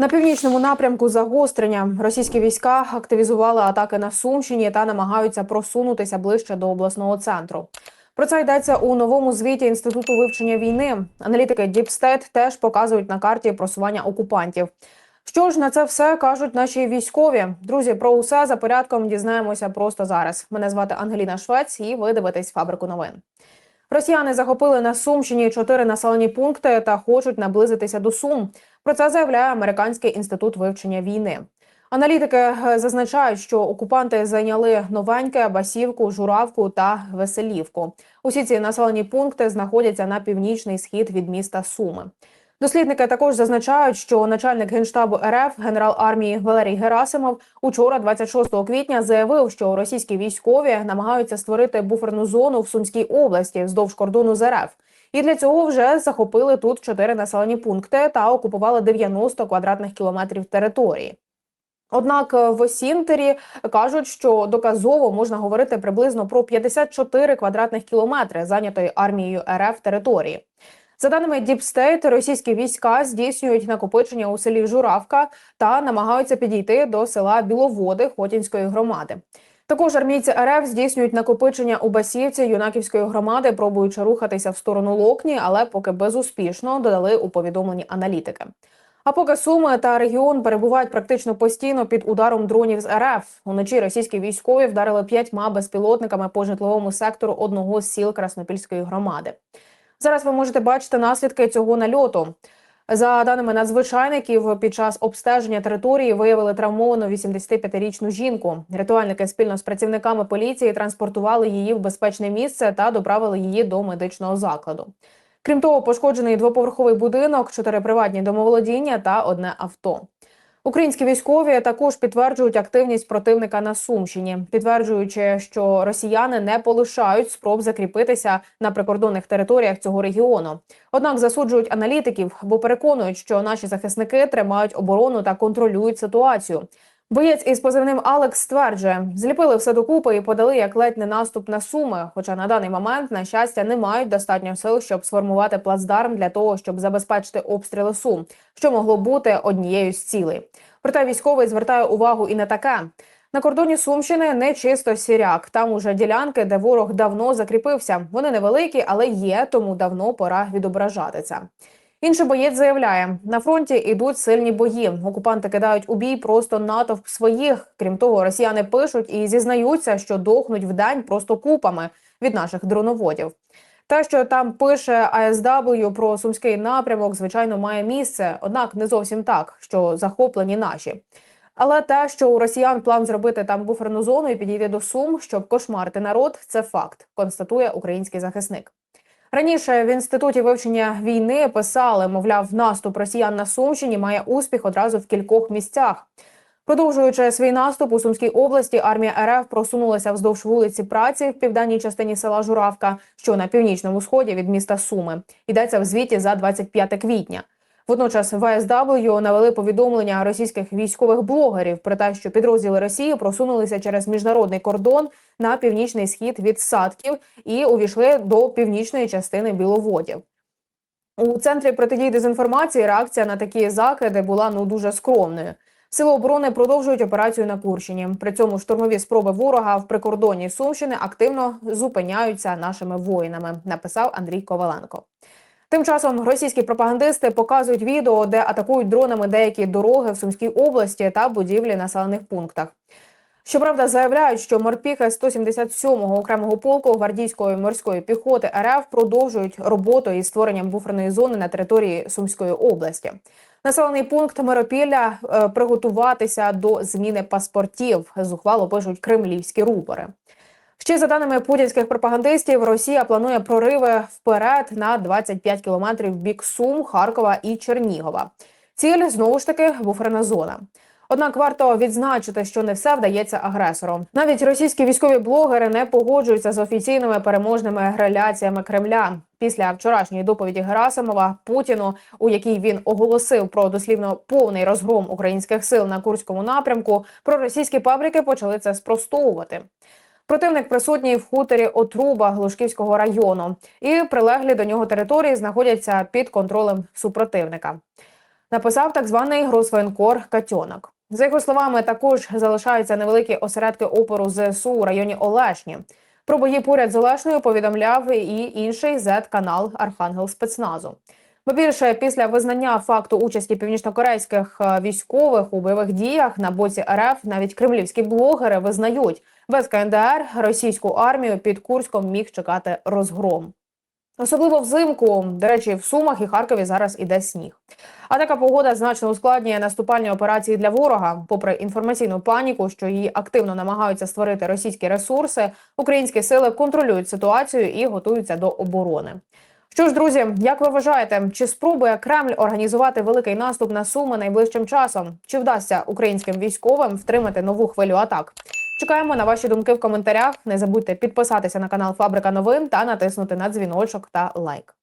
На північному напрямку загострення російські війська активізували атаки на Сумщині та намагаються просунутися ближче до обласного центру. Про це йдеться у новому звіті інституту вивчення війни. Аналітики Діпстет теж показують на карті просування окупантів. Що ж на це все кажуть наші військові? Друзі, про усе за порядком дізнаємося просто зараз. Мене звати Ангеліна Швець, і ви дивитесь фабрику новин. Росіяни захопили на Сумщині чотири населені пункти та хочуть наблизитися до Сум. Про це заявляє Американський інститут вивчення війни. Аналітики е, зазначають, що окупанти зайняли новеньке, басівку, журавку та веселівку. Усі ці населені пункти знаходяться на північний схід від міста Суми. Дослідники також зазначають, що начальник генштабу РФ генерал армії Валерій Герасимов учора, 26 квітня, заявив, що російські військові намагаються створити буферну зону в Сумській області вздовж кордону з РФ. І для цього вже захопили тут чотири населені пункти та окупували 90 квадратних кілометрів території. Однак в Осінтері кажуть, що доказово можна говорити приблизно про 54 квадратних кілометри зайнятої армією РФ території. За даними Діпстейт, російські війська здійснюють накопичення у селі Журавка та намагаються підійти до села Біловоди Хотінської громади. Також армійці РФ здійснюють накопичення у Басівці юнаківської громади, пробуючи рухатися в сторону Локні, але поки безуспішно додали у повідомленні аналітики. А поки Суми та регіон перебувають практично постійно під ударом дронів з РФ. Уночі російські військові вдарили п'ятьма безпілотниками по житловому сектору одного з сіл Краснопільської громади. Зараз ви можете бачити наслідки цього нальоту. За даними надзвичайників, під час обстеження території виявили травмовану 85-річну жінку. Рятувальники спільно з працівниками поліції транспортували її в безпечне місце та доправили її до медичного закладу. Крім того, пошкоджений двоповерховий будинок, чотири приватні домоволодіння та одне авто. Українські військові також підтверджують активність противника на Сумщині, підтверджуючи, що росіяни не полишають спроб закріпитися на прикордонних територіях цього регіону. Однак засуджують аналітиків, бо переконують, що наші захисники тримають оборону та контролюють ситуацію. Боєць із позивним Алекс стверджує, зліпили все докупи і подали як ледь не наступ на суми. Хоча на даний момент, на щастя, не мають достатньо сил, щоб сформувати плацдарм для того, щоб забезпечити обстріли сум, що могло бути однією з цілей. Проте військовий звертає увагу і на таке. На кордоні Сумщини не чисто сіряк. Там уже ділянки, де ворог давно закріпився. Вони невеликі, але є, тому давно пора відображати це. Інший боєць заявляє, на фронті йдуть сильні бої. Окупанти кидають у бій просто натовп своїх. Крім того, росіяни пишуть і зізнаються, що дохнуть в день просто купами від наших дроноводів. Те, що там пише АСW про сумський напрямок, звичайно, має місце однак не зовсім так, що захоплені наші. Але те, що у росіян план зробити там буферну зону і підійти до сум, щоб кошмарити народ, це факт, констатує український захисник. Раніше в інституті вивчення війни писали, мовляв, наступ росіян на Сумщині має успіх одразу в кількох місцях. Продовжуючи свій наступ у Сумській області, армія РФ просунулася вздовж вулиці праці в південній частині села Журавка, що на північному сході від міста Суми. Йдеться в звіті за 25 квітня. Водночас ВСW навели повідомлення російських військових блогерів про те, що підрозділи Росії просунулися через міжнародний кордон на північний схід від Садків і увійшли до північної частини Біловодів. У центрі протидії дезінформації реакція на такі закиди була ну дуже скромною. Сили оборони продовжують операцію на Курщині. При цьому штурмові спроби ворога в прикордонні Сумщини активно зупиняються нашими воїнами. Написав Андрій Коваленко. Тим часом російські пропагандисти показують відео, де атакують дронами деякі дороги в Сумській області та будівлі населених пунктах. Щоправда, заявляють, що морпіхи 177-го окремого полку гвардійської морської піхоти РФ продовжують роботу із створенням буферної зони на території Сумської області. Населений пункт Миропілля е, приготуватися до зміни паспортів. Зухвало пишуть кремлівські рупори. Ще за даними путінських пропагандистів, Росія планує прориви вперед на 25 кілометрів в бік Сум, Харкова і Чернігова. Ціль знову ж таки буферна зона. Однак варто відзначити, що не все вдається агресору. Навіть російські військові блогери не погоджуються з офіційними переможними реляціями Кремля. Після вчорашньої доповіді Герасимова Путіну, у якій він оголосив про дослівно повний розгром українських сил на курському напрямку, проросійські пабліки почали це спростовувати. Противник присутній в хуторі Отруба Глушківського району, і прилеглі до нього території знаходяться під контролем супротивника. Написав так званий гросвоєнкор Катьонок. За його словами, також залишаються невеликі осередки опору ЗСУ у районі Олешні. Про бої поряд з Олешною повідомляв і інший Z-канал Архангел спецназу. Бо більше після визнання факту участі північнокорейських е, військових у бойових діях на боці РФ навіть кремлівські блогери визнають, без КНДР російську армію під Курськом міг чекати розгром. Особливо взимку, до речі, в Сумах і Харкові зараз іде сніг. А така погода значно ускладнює наступальні операції для ворога. Попри інформаційну паніку, що її активно намагаються створити російські ресурси, українські сили контролюють ситуацію і готуються до оборони. Що ж, друзі, як ви вважаєте, чи спробує Кремль організувати великий наступ на Суми найближчим часом? Чи вдасться українським військовим втримати нову хвилю атак? Чекаємо на ваші думки в коментарях. Не забудьте підписатися на канал Фабрика новин та натиснути на дзвіночок та лайк.